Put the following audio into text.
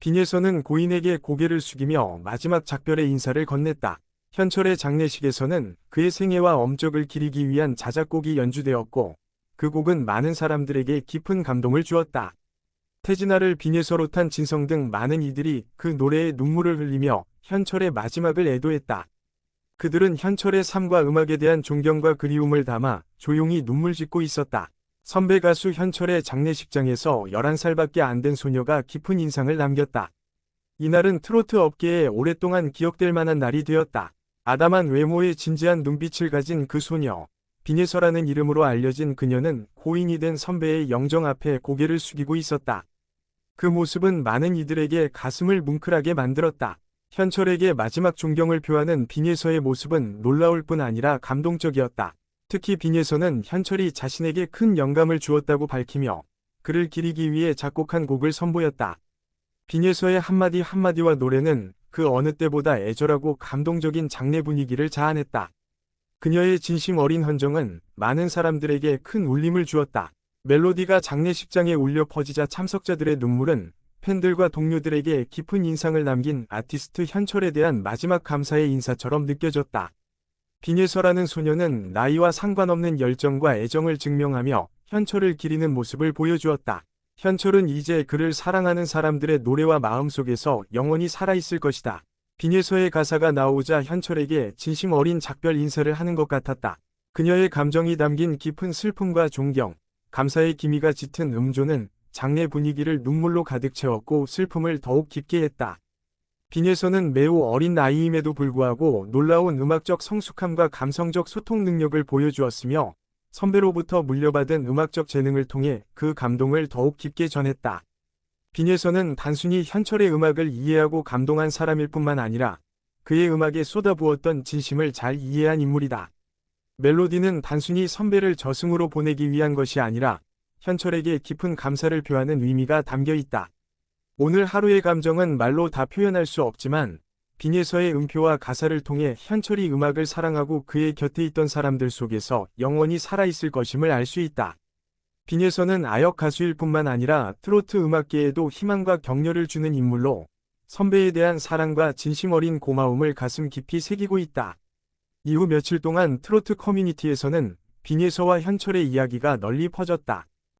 빈예서는 고인에게 고개를 숙이며 마지막 작별의 인사를 건넸다. 현철의 장례식에서는 그의 생애와 엄적을 기리기 위한 자작곡이 연주되었고 그 곡은 많은 사람들에게 깊은 감동을 주었다. 태진아를 빈예서로 탄 진성 등 많은 이들이 그 노래에 눈물을 흘리며 현철의 마지막을 애도했다. 그들은 현철의 삶과 음악에 대한 존경과 그리움을 담아 조용히 눈물 짓고 있었다. 선배 가수 현철의 장례식장에서 11살밖에 안 된 소녀가 깊은 인상을 남겼다. 이날은 트로트 업계에 오랫동안 기억될 만한 날이 되었다. 아담한 외모에 진지한 눈빛을 가진 그 소녀. 빈예서라는 이름으로 알려진 그녀는 고인이 된 선배의 영정 앞에 고개를 숙이고 있었다. 그 모습은 많은 이들에게 가슴을 뭉클하게 만들었다. 현철에게 마지막 존경을 표하는 빈예서의 모습은 놀라울 뿐 아니라 감동적이었다. 특히 빈예서는 현철이 자신에게 큰 영감을 주었다고 밝히며 그를 기리기 위해 작곡한 곡을 선보였다. 빈예서의 한마디 한마디와 노래는 그 어느 때보다 애절하고 감동적인 장례 분위기를 자아냈다. 그녀의 진심 어린 헌정은 많은 사람들에게 큰 울림을 주었다. 멜로디가 장례식장에 울려 퍼지자 참석자들의 눈물은 팬들과 동료들에게 깊은 인상을 남긴 아티스트 현철에 대한 마지막 감사의 인사처럼 느껴졌다. 빈예서라는 소녀는 나이와 상관없는 열정과 애정을 증명하며 현철을 기리는 모습을 보여주었다. 현철은 이제 그를 사랑하는 사람들의 노래와 마음 속에서 영원히 살아있을 것이다. 빈예서의 가사가 나오자 현철에게 진심 어린 작별 인사를 하는 것 같았다. 그녀의 감정이 담긴 깊은 슬픔과 존경, 감사의 기미가 짙은 음조는 장례 분위기를 눈물로 가득 채웠고 슬픔을 더욱 깊게 했다. 빈예서는 매우 어린 나이임에도 불구하고 놀라운 음악적 성숙함과 감성적 소통 능력을 보여주었으며 선배로부터 물려받은 음악적 재능을 통해 그 감동을 더욱 깊게 전했다. 빈예서는 단순히 현철의 음악을 이해하고 감동한 사람일 뿐만 아니라 그의 음악에 쏟아부었던 진심을 잘 이해한 인물이다. 멜로디는 단순히 선배를 저승으로 보내기 위한 것이 아니라 현철에게 깊은 감사를 표하는 의미가 담겨 있다. 오늘 하루의 감정은 말로 다 표현할 수 없지만 빈예서의 음표와 가사를 통해 현철이 음악을 사랑하고 그의 곁에 있던 사람들 속에서 영원히 살아있을 것임을 알 수 있다. 빈예서는 아역 가수일 뿐만 아니라 트로트 음악계에도 희망과 격려를 주는 인물로 선배에 대한 사랑과 진심 어린 고마움을 가슴 깊이 새기고 있다. 이후 며칠 동안 트로트 커뮤니티에서는 빈예서와 현철의 이야기가 널리 퍼졌다.